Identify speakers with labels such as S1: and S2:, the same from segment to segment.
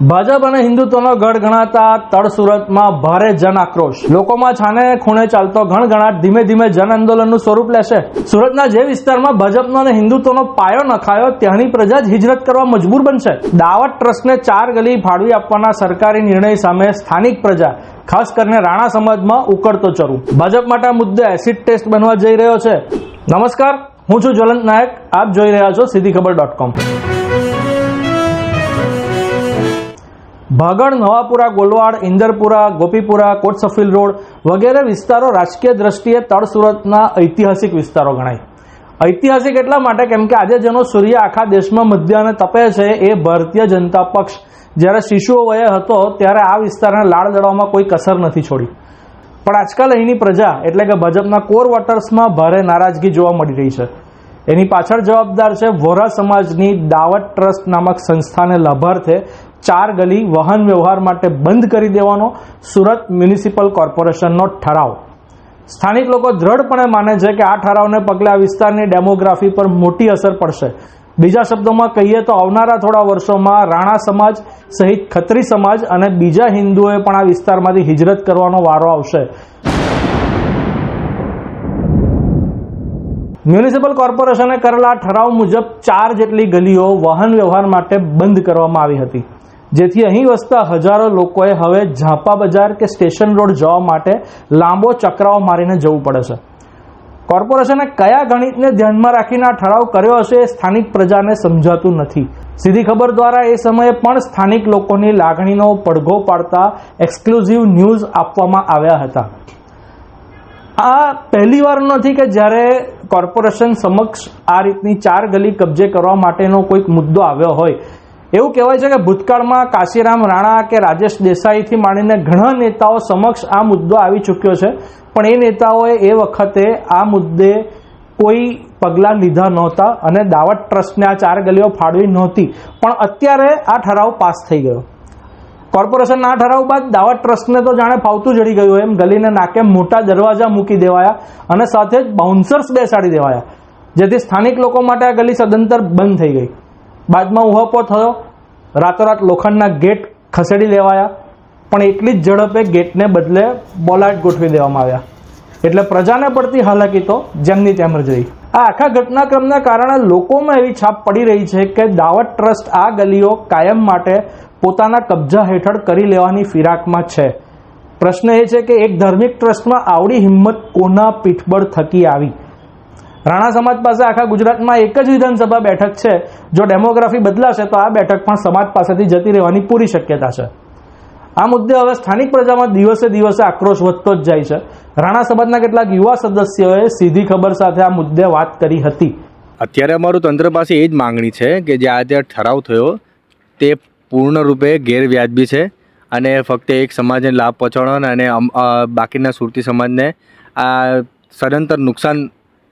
S1: ભાજપ અને હિન્દુત્વનો ગઢ ગણાતા તળ સુરતમાં ભારે જન આક્રોશ લોકોમાં છાને ખૂણે ચાલતો ગણગણાટ ધીમે ધીમે જન આંદોલનનું સ્વરૂપ લેશે. સુરતના જે વિસ્તારમાં ભાજપનો અને હિન્દુત્વનો પાયો નખાયો, ત્યાંની પ્રજા જ હિજરત કરવા મજબૂર બનશે. દાવત ટ્રસ્ટને ચાર ગલી ફાળવી આપવાના સરકારી નિર્ણય સામે સ્થાનિક પ્રજા, ખાસ કરીને રાણા સમાજમાં ઉકળતો ચરું. ભાજપ માટે મુદ્દે એસિડ ટેસ્ટ બનવા જઈ રહ્યો છે. નમસ્કાર, હું છું જ્વલંત નાયક. આપ જોઈ રહ્યા છો Sidhi Khabar dot com. Bhagal Navapura, Golwad Indarpura Gopipura, Kotsafil road વગેરે વિસ્તારો રાજકીય દ્રષ્ટિએ તળ સુરતના ઐતિહાસિક વિસ્તારો ગણાય. ઐતિહાસિક એટલા માટે કેમ કે આજે જેનો સૂર્ય આખા દેશમાં મધ્યાને તપે છે એ ભારતીય જનતા પક્ષ. જ્યારે શિશુઓ વયે હતો ત્યારે આ વિસ્તારને લાળ દળવામાં કોઈ કસર નથી છોડી. પણ આજકાલ અહીંની પ્રજા, એટલે કે ભાજપના કોર વોટર્સમાં ભારે નારાજગી જોવા મળી રહી છે. એની પાછળ જવાબદાર છે વોરા સમાજની દાવત ટ્રસ્ટ નામક સંસ્થાને લાભાર્થે ચાર ગલી વાહન વ્યવહાર માટે બંધ કરી દેવાનો સુરત મ્યુનિસિપલ કોર્પોરેશનનો ઠરાવ. સ્થાનિક લોકો દ્રઢપણે માને છે કે આ ઠરાવને પગલે આ વિસ્તારની ડેમોગ્રાફી પર મોટી અસર પડશે. બીજા શબ્દોમાં કહીએ તો આવનારા થોડા વર્ષોમાં રાણા સમાજ સહિત ખત્રી સમાજ અને બીજા હિન્દુઓએ પણ આ વિસ્તારમાંથી હિજરત કરવાનો વારો આવશે. મ્યુનિસિપલ કોર્પોરેશને કરેલા ઠરાવ મુજબ ચાર જેટલી ગલીઓ વાહન વ્યવહાર માટે બંધ કરવામાં આવી હતી. જેથી અહીં વસતા હજારો લોકોએ હવે ઝાંપા બજાર કે સ્ટેશન રોડ જવા માટે લાંબો ચક્રાઓ મારીને જવું પડે છે. કોર્પોરેશને કયા ગણિતને ધ્યાનમાં રાખીને આ ઠરાવ કર્યો હશે એ સ્થાનિક પ્રજાને સમજાતું નથી. સીધી ખબર દ્વારા એ સમયે પણ સ્થાનિક લોકોની લાગણીનો પડઘો પાડતા એક્સક્લુઝિવ ન્યૂઝ આપવામાં આવ્યા હતા. આ પહેલી વાર નથી કે જ્યારે કોર્પોરેશન સમક્ષ આ રીતની ચાર ગલી કબજે કરવા માટેનો કોઈક મુદ્દો આવ્યો હોય. એવું કહેવાય છે કે ભૂતકાળમાં કાશીરામ રાણા કે રાજેશ દેસાઈથી માંડીને ઘણા નેતાઓ સમક્ષ આ મુદ્દો આવી ચૂક્યો છે. પણ એ નેતાઓએ એ વખતે આ મુદ્દે કોઈ પગલાં લીધા નહોતા અને દાવત ટ્રસ્ટને આ ચાર ગલીઓ ફાળવી નહોતી. પણ અત્યારે આ ઠરાવ પાસ થઈ ગયો. કોર્પોરેશનના આ ઠરાવ બાદ દાવત ટ્રસ્ટને તો જાણે ફાવતું જડી ગયું એમ ગલીને નાકે મોટા દરવાજા મૂકી દેવાયા અને સાથે જ બાઉન્સર્સ બેસાડી દેવાયા. જેથી સ્થાનિક લોકો માટે આ ગલી સદંતર બંધ થઈ ગઈ. બાદમાં ઉહાપો થયો. રાતોરાત લોખંડના ગેટ ખસેડી લેવાયા. પણ એટલી જ ઝડપે ગેટને બદલે બોલાટ ગોઠવી દેવામાં આવ્યા. એટલે પ્રજાને પડતી હાલાકી તો જેમની તેમ જ રહી. આ આખા ઘટનાક્રમના કારણે લોકોમાં એવી છાપ પડી રહી છે કે દાવત ટ્રસ્ટ આ ગલીઓ કાયમ માટે પોતાના કબજા હેઠળ કરી લેવાની ફિરાકમાં છે. પ્રશ્ન એ છે કે એક ધાર્મિક ટ્રસ્ટમાં આવડી હિંમત કોના પીઠબળ થકી આવી? રાણા સમાજ પાસે આખા ગુજરાતમાં એક જ વિધાનસભા બેઠક છે. જો ડેમોગ્રાફી બદલાશે તો આ બેઠક પણ સમાજ પાસેથી જતી રહેવાની પૂરી શક્યતા છે. આ મુદ્દે હવે સ્થાનિક પ્રજામાં દિવસે દિવસે આક્રોશ વધતો જ જાય છે. રાણા સમાજના કેટલાક યુવા સદસ્યોએ સીધી ખબર સાથે આ મુદ્દે વાત કરી હતી.
S2: અત્યારે અમારું તંત્ર પાસે એ જ માંગણી છે કે જે આજે ઠરાવ થયો, તે પૂર્ણરૂપે ગેરવ્યાજબી છે અને ફક્ત એક સમાજને લાભ પહોંચાડવાનો અને બાકીના સુરતી સમાજને આ સદંતર નુકસાન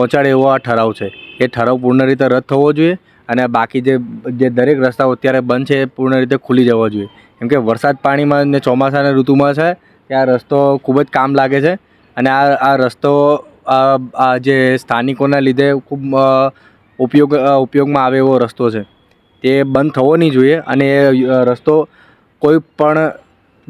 S2: પહોંચાડે એવો આ ઠરાવ છે. એ ઠરાવ પૂર્ણ રીતે રદ થવો જોઈએ અને બાકી જે જે દરેક રસ્તાઓ અત્યારે બંધ છે એ પૂર્ણ રીતે ખુલી જવો જોઈએ. કેમ કે વરસાદ પાણીમાં ને ચોમાસાના ઋતુમાં છે કે આ રસ્તો ખૂબ જ કામ લાગે છે અને આ આ રસ્તો, આ જે સ્થાનિકોના લીધે ખૂબ ઉપયોગ ઉપયોગમાં આવે એવો રસ્તો છે. તે બંધ થવો નહીં જોઈએ અને એ રસ્તો કોઈ પણ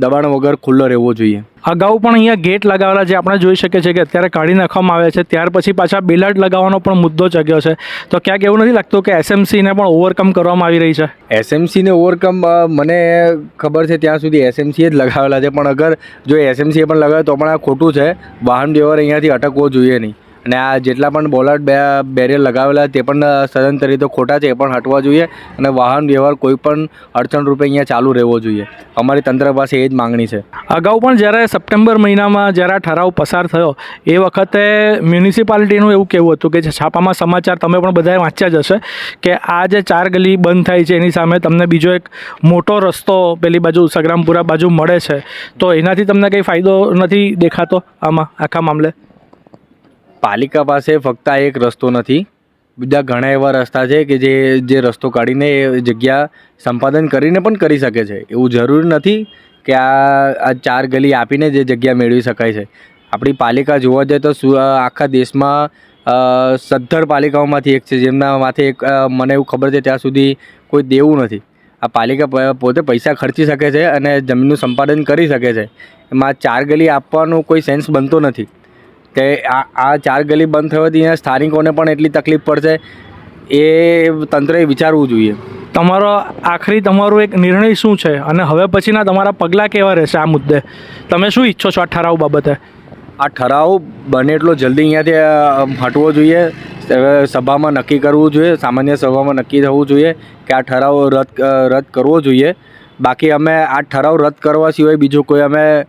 S2: દબાણ વગર ખુલ્લો રહેવો જોઈએ.
S1: અગાઉ પણ અહીંયા ગેટ લગાવેલા જે આપણે જોઈ શકીએ છીએ કે અત્યારે કાઢી નાખવામાં આવે છે ત્યાર પછી પાછા બેલાટ લગાવવાનો પણ મુદ્દો જગ્યો છે. તો ક્યાંક એવું નથી લાગતું કે એસએમસીને પણ ઓવરકમ કરવામાં આવી રહી છે?
S2: એસએમસીને ઓવરકમ મને ખબર છે ત્યાં સુધી એસએમસીએ જ લગાવેલા છે પણ અગર જો એસએમસીએ પણ લગાવે તો પણ આ ખોટું છે. વાહન વ્યવહાર અહીંયાથી અટકવો જોઈએ નહીં. અને આ જેટલા પણ બોલર બે બેરિયર લગાવેલા તે પણ સદંતર રીતે ખોટા છે, એ પણ હટવા જોઈએ. અને વાહન વ્યવહાર કોઈ પણ અડચણ રૂપે અહીંયા ચાલુ રહેવો જોઈએ. અમારી તંત્ર પાસે એ જ માંગણી છે.
S1: અગાઉ પણ જ્યારે સપ્ટેમ્બર મહિનામાં જ્યારે આ ઠરાવ પસાર થયો, એ વખતે મ્યુનિસિપાલિટીનું એવું કહેવું હતું કે છાપામાં સમાચાર તમે પણ બધાએ વાંચ્યા જ હશે કે આ જે ચાર ગલી બંધ થાય છે, એની સામે તમને બીજો એક મોટો રસ્તો પેલી બાજુ સંગ્રામપુરા બાજુ મળે છે. તો એનાથી તમને કંઈ ફાયદો નથી દેખાતો આમાં, આખા મામલે?
S2: પાલિકા પાસે ફક્ત આ એક રસ્તો નથી. બીજા ઘણા એવા રસ્તા છે કે જે જે રસ્તો કાઢીને એ જગ્યા સંપાદન કરીને પણ કરી શકે છે. એવું જરૂરી નથી કે આ આ ચાર ગલી આપીને જે જગ્યા મેળવી શકાય છે. આપણી પાલિકા જોવા જઈએ તો આખા દેશમાં સત્તર પાલિકાઓમાંથી એક છે, જેમના માથે એક મને એવું ખબર છે ત્યાં સુધી કોઈ દેવું નથી. આ પાલિકા પોતે પૈસા ખર્ચી શકે છે અને જમીનનું સંપાદન કરી શકે છે. એમાં ચાર ગલી આપવાનું કોઈ સેન્સ બનતો નથી. કે આ આ ચાર ગલી બંધ થવાથી અહીંયા સ્થાનિકોને પણ એટલી તકલીફ પડશે એ તંત્રએ વિચારવું જોઈએ.
S1: તમારો આખરી તમારો એક નિર્ણય શું છે? અને હવે પછીના તમારા પગલાં કેવા રહેશે આ મુદ્દે? તમે શું ઈચ્છો છો આ ઠરાવ બાબતે?
S2: આ ઠરાવ બને એટલો જલ્દી અહીંયાથી હટવો જોઈએ. સભામાં નક્કી કરવું જોઈએ સામાન્ય સભામાં નક્કી થવું જોઈએ કે આ ઠરાવ રદ રદ કરવો જોઈએ. બાકી અમે આ ઠરાવ રદ કરવા સિવાય બીજું કોઈ અમે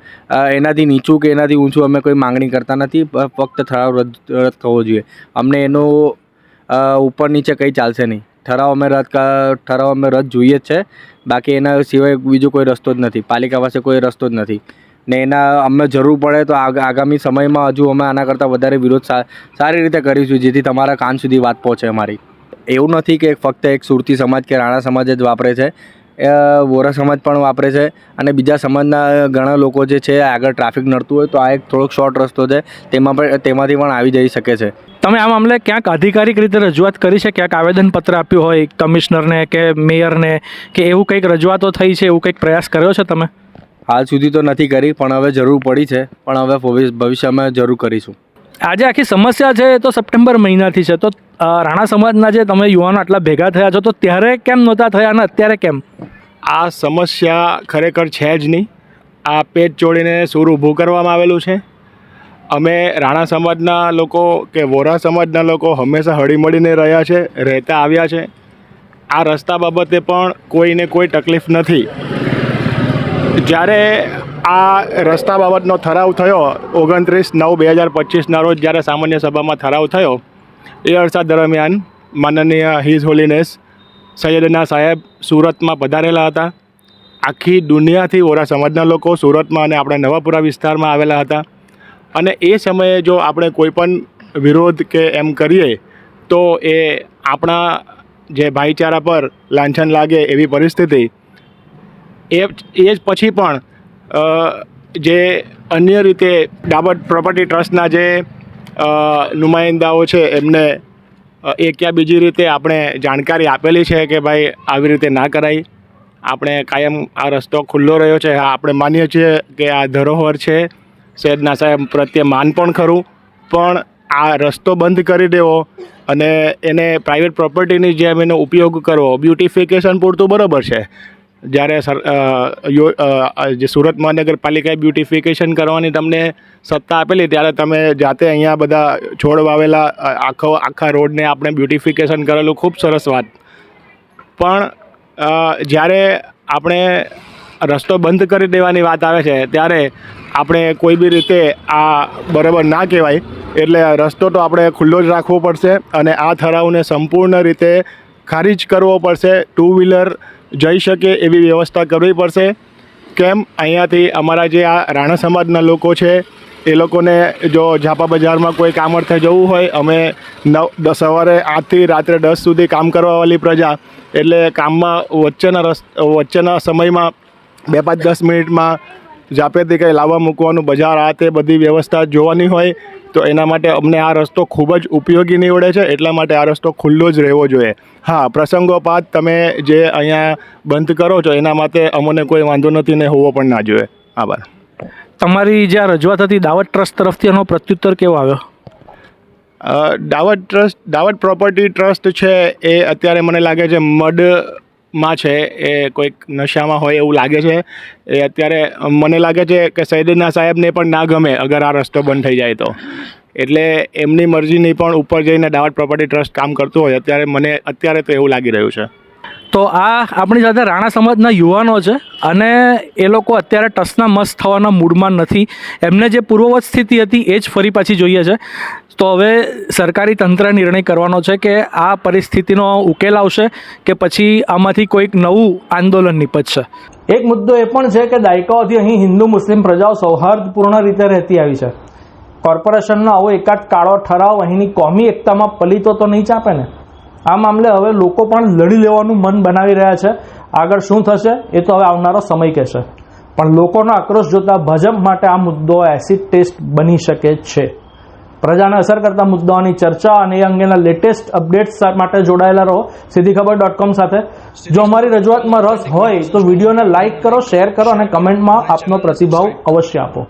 S2: એનાથી નીચું કે એનાથી ઊંચું અમે કોઈ માંગણી કરતા નથી. ફક્ત ઠરાવ રદ રદ થવો જોઈએ. અમને એનું ઉપર નીચે કંઈ ચાલશે નહીં. ઠરાવ અમે રદ ઠરાવ અમે રદ જોઈએ જ છે. બાકી એના સિવાય બીજો કોઈ રસ્તો જ નથી. પાલિકા પાસે કોઈ રસ્તો જ નથી. ને એના, અમને જરૂર પડે તો આગ- આગામી સમયમાં હજુ અમે આના કરતાં વધારે વિરોધ સારી રીતે કરીશું, જેથી તમારા કાન સુધી વાત પહોંચે અમારી. એવું નથી કે ફક્ત એક સુરતી સમાજ કે રાણા સમાજ જ વાપરે છે. વોરા સમાજ પણ વાપરે છે અને બીજા સમાજના ઘણા લોકો જે છે આગળ ટ્રાફિક નડતું હોય તો આ એક થોડોક શોર્ટ રસ્તો છે. તેમાં પણ તેમાંથી પણ આવી જઈ શકે છે.
S1: તમે આ મામલે ક્યાંક આધિકારિક રીતે રજૂઆત કરી છે? ક્યાંક આવેદનપત્ર આપ્યું હોય કમિશનરને કે મેયરને કે એવું કંઈક રજૂઆતો થઈ છે એવું કંઈક પ્રયાસ કર્યો છે તમે?
S2: હાલ સુધી તો નથી કરી પણ હવે જરૂર પડી છે. પણ હવે ભવિષ્યમાં જરૂર કરીશું.
S1: આજે આખી સમસ્યા છે એ તો સપ્ટેમ્બર મહિનાથી છે. તો રાણા સમાજના જે તમે યુવાનો આટલા ભેગા થયા છો તો ત્યારે કેમ નહોતા થયા અને અત્યારે કેમ?
S3: આ સમસ્યા ખરેખર છે જ નહીં. આ પેટ ચોળીને સૂર ઊભું કરવામાં આવેલું છે. અમે રાણા સમાજના લોકો કે વોરા સમાજના લોકો હંમેશા હળીમળીને રહ્યા છે, રહેતા આવ્યા છે. આ રસ્તા બાબતે પણ કોઈને કોઈ તકલીફ નથી. જ્યારે આ રસ્તા બાબતનો ઠરાવ થયો, ઓગણત્રીસ નવ બે હજાર પચીસના રોજ જ્યારે સામાન્ય સભામાં ઠરાવ થયો, એ અરસા દરમિયાન માનનીય હિઝ હોલીનેસ સૈયદના સાહેબ સુરતમાં પધારેલા હતા. આખી દુનિયાથી ઓરા સમાજના લોકો સુરતમાં અને આપણા નવાપુરા વિસ્તારમાં આવેલા હતા. અને એ સમયે જો આપણે કોઈ પણ વિરોધ કે એમ કરીએ, તો એ આપણા જે ભાઈચારા પર લાંછન લાગે એવી પરિસ્થિતિ. એ એ જ પછી પણ જે અન્ય રીતે ડાબર પ્રોપર્ટી ટ્રસ્ટના જે નુમાઇંદાઓ છે એમને અ, એ ક્યાં બીજી રીતે આપણે જાણકારી આપેલી છે કે ભાઈ આવી રીતે ના કરાય? આપણે કાયમ આ રસ્તો ખુલ્લો રહ્યો છે. આપણે માનીએ છીએ કે આ ધરોહર છે. સૈયદના સાહેબ પ્રત્યે માન પણ ખરું. પણ આ રસ્તો બંધ કરી દેવો અને એને પ્રાઇવેટ પ્રોપર્ટીની જેમ એનો ઉપયોગ કરવો. બ્યુટિફિકેશન પૂરતું બરાબર છે. જ્યારે જે સુરત મહાનગરપાલિકાએ બ્યુટિફિકેશન કરવાની તમને સત્તા આપેલી, ત્યારે તમે જાતે અહીંયા બધા છોડ વાવેલા આખો, આખા રોડને આપણે બ્યુટિફિકેશન કરેલું, ખૂબ સરસ વાત. પણ જ્યારે આપણે રસ્તો બંધ કરી દેવાની વાત આવે છે, ત્યારે આપણે કોઈ બી રીતે આ બરાબર ના કહેવાય. એટલે રસ્તો તો આપણે ખુલ્લો જ રાખવો પડશે અને આ ઠરાવને સંપૂર્ણ રીતે ખારીજ કરવો પડશે. ટુ વ્હીલર જઈ શકે એવી વ્યવસ્થા કરવી પડશે. કેમ? અહીંયાથી અમારા જે આ રાણા સમાજના લોકો છે, એ લોકોને જો ઝાપા બજારમાં કોઈ કામ અર્થે જવું હોય, અમે નવ સવારે આઠથી રાત્રે દસ સુધી કામ કરવાવાળી પ્રજા. એટલે કામમાં વચ્ચેના રસ વચ્ચેના સમયમાં બે પાંચ દસ મિનિટમાં ઝાપેથી કંઈ લાવવા મૂકવાનું બજાર આ તે બધી વ્યવસ્થા જોવાની હોય તો એના માટે અમને આ રસ્તો ખૂબ જ ઉપયોગી નીવડે છે એટલા માટે આ રસ્તો ખુલ્લો જ રહેવો જોઈએ. હા પ્રસંગોપાત તમે જે અહીંયા બંધ કરો છો એના માટે અમને કોઈ વાંધો નથી ને હોવો પણ ના જોઈએ. આભાર.
S1: તમારી જે રજૂઆત હતી દાવત ટ્રસ્ટ તરફથી એનો પ્રત્યુત્તર કેવો આવ્યો?
S3: Dawat trust Dawat property trust છે એ અત્યારે મને લાગે છે મડમાં છે એ કોઈક નશામાં હોય એવું લાગે છે. એ અત્યારે મને લાગે છે કે સૈદના સાહેબને પણ ના ગમે અગર આ રસ્તો બંધ થઈ જાય તો. એટલે એમની મરજીની પણ ઉપર જઈને દાવત પ્રોપર્ટી ટ્રસ્ટ કામ કરતું હોય અત્યારે મને અત્યારે તો એવું લાગી રહ્યું છે.
S1: તો આ આપણી સાથે રાણા સમાજના યુવાનો છે અને એ લોકો અત્યારે ટસના મસ્ત થવાના મૂડમાં નથી. એમને જે પૂર્વવત સ્થિતિ હતી એ જ ફરી પાછી જોઈએ છે. તો હવે સરકારી તંત્ર નિર્ણય કરવાનો છે કે આ પરિસ્થિતિનો ઉકેલ આવશે કે પછી આમાંથી કોઈક નવું આંદોલન નીપજશે. એક મુદ્દો એ પણ છે કે દાયકાઓથી અહીં હિન્દુ મુસ્લિમ પ્રજાઓ સૌહાર્દપૂર્ણ રીતે રહેતી આવી છે. કોર્પોરેશનનો આવો એકાદ કાળો ઠરાવ અહીંની કોમી એકતામાં પલિતો તો નહીં ચાપે ને? આ મામલે હવે લોકો પણ લડી લેવાનું મન બનાવી રહ્યા છે. આગળ શું થશે એ તો હવે આવનારો સમય કહેશે. પણ લોકોનો આક્રોશ જોતા ભાજપ માટે આ મુદ્દો એસિડ ટેસ્ટ બની શકે છે. પ્રજાને અસર કરતા મુદ્દાઓની ચર્ચા અને એ અંગેના લેટેસ્ટ અપડેટ્સ માટે જોડાયેલા રહો. સીધી ખબર ડોટ કોમ સાથે. જો અમારી રજૂઆતમાં રસ હોય તો વિડીયોને લાઇક કરો શેર કરો અને કમેન્ટમાં આપનો પ્રતિભાવ અવશ્ય આપો.